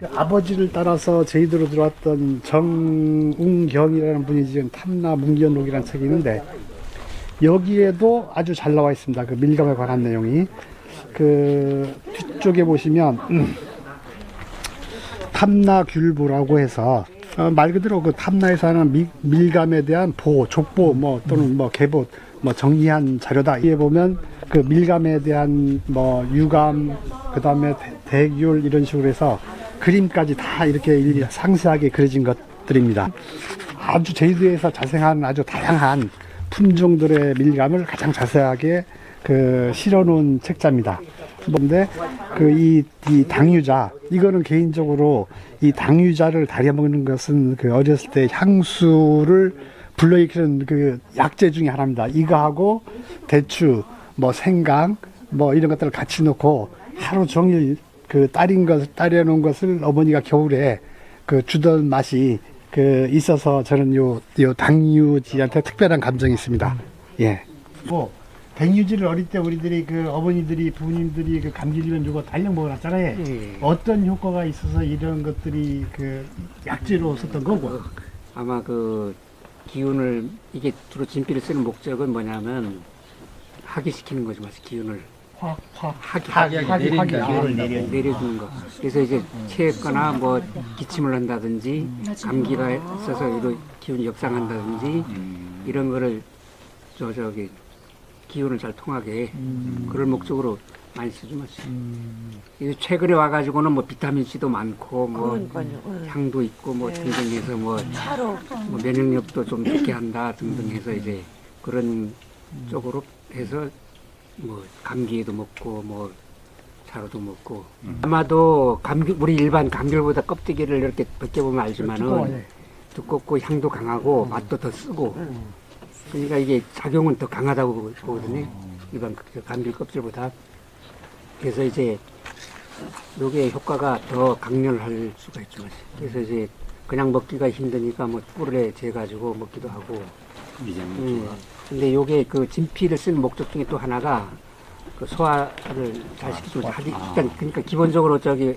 그 아버지를 따라서 제주도로 들어왔던 정웅경이라는 분이 지금 탐나 문기현록이라는 책이 있는데 여기에도 아주 잘 나와 있습니다. 그 밀감에 관한 내용이 그 뒤쪽에 보시면 음, 탐나귤보라고 해서 어, 말 그대로 그 탐나에서 하는 미- 밀감에 대한 보호, 족보 뭐 또는 뭐 개보 뭐 정리한 자료다. 이에 보면 그 밀감에 대한 뭐 유감 그다음에 대- 대귤 이런 식으로 해서 그림까지 다 이렇게 상세하게 그려진 것들입니다. 아주 제주도에서 자생한 아주 다양한 품종들의 밀감을 가장 자세하게 그 실어놓은 책자입니다. 근데 그이 이 당유자 이거는 개인적으로 이 당유자를 다려 먹는 것은 그 어렸을 때 향수를 불러일으키는 그 약재 중에 하나입니다. 이거하고 대추, 뭐 생강, 뭐 이런 것들을 같이 넣고 하루 종일 그 따린 것 따려 놓은 것을 어머니가 겨울에 그 주던 맛이 그 있어서 저는 요, 요 당유지한테 특별한 감정이 있습니다. 예. 뭐 백유지를 어릴 때 우리들이 그 어머니들이 부모님들이 그 감기 걸리면 요거 달력 먹어놨잖아요. 예. 어떤 효과가 있어서 이런 것들이 그 약재로 썼던 거고. 아마 그 기운을 이게 주로 진피를 쓰는 목적은 뭐냐면 하기시키는 거죠, 기운을 확, 확, 하기 하기, 내려. 내려주는 거. 그래서 이제 체했거나 뭐 기침을 한다든지 감기가 있어서 이런 기운이 역상한다든지 이런 거를 저 저기 기운을 잘 통하게 그럴 목적으로 많이 쓰죠, 마치. 이제 최근에 와가지고는 뭐 비타민 C도 많고 뭐 그러니까요. 응. 향도 있고 뭐 네. 등등 해서 뭐 차로 뭐 면역력도 좀 좋게 한다 등등 해서 이제 그런 쪽으로 해서 뭐 감기에도 먹고 뭐 차로도 먹고. 아마도 감기 우리 일반 감귤보다 껍데기를 이렇게 벗겨보면 알지만은 두껍고 향도 강하고 맛도 더 쓰고. 그러니까 이게 작용은 더 강하다고 보거든요. 일반 그 감귤 껍질보다. 그래서 이제 요게 효과가 더 강렬할 수가 있죠. 그래서 이제 그냥 먹기가 힘드니까 뭐 꿀에 재가지고 먹기도 하고. 음, 근데 요게 그 진피를 쓰는 목적 중에 또 하나가 그 소화를 잘 시키고 하기 그러니까, 그러니까 기본적으로 저기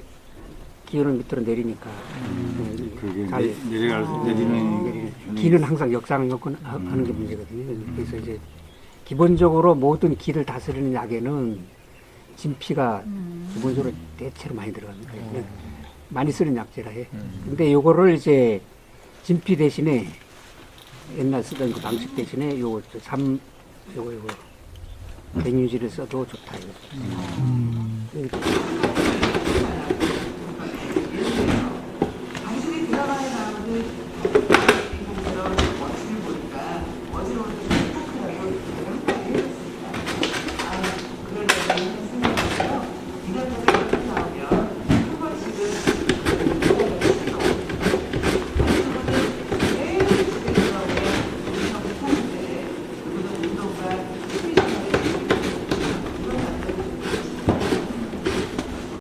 기운을 밑으로 내리니까. 음, 그게 잘 내- 내려가서 내리는 내리는 기는 항상 역상을 하는 게 문제거든요. 그래서 이제 기본적으로 모든 기를 다스리는 약에는 진피가 기본적으로 대체로 많이 들어갑니다. 그냥 많이 쓰는 약제라 해. 근데 요거를 이제 진피 대신에 옛날 쓰던 그 방식 대신에 요거 저 삼, 요거 요거 백유지를 써도 좋다 이거. 이거 방송에 들어가야 나오는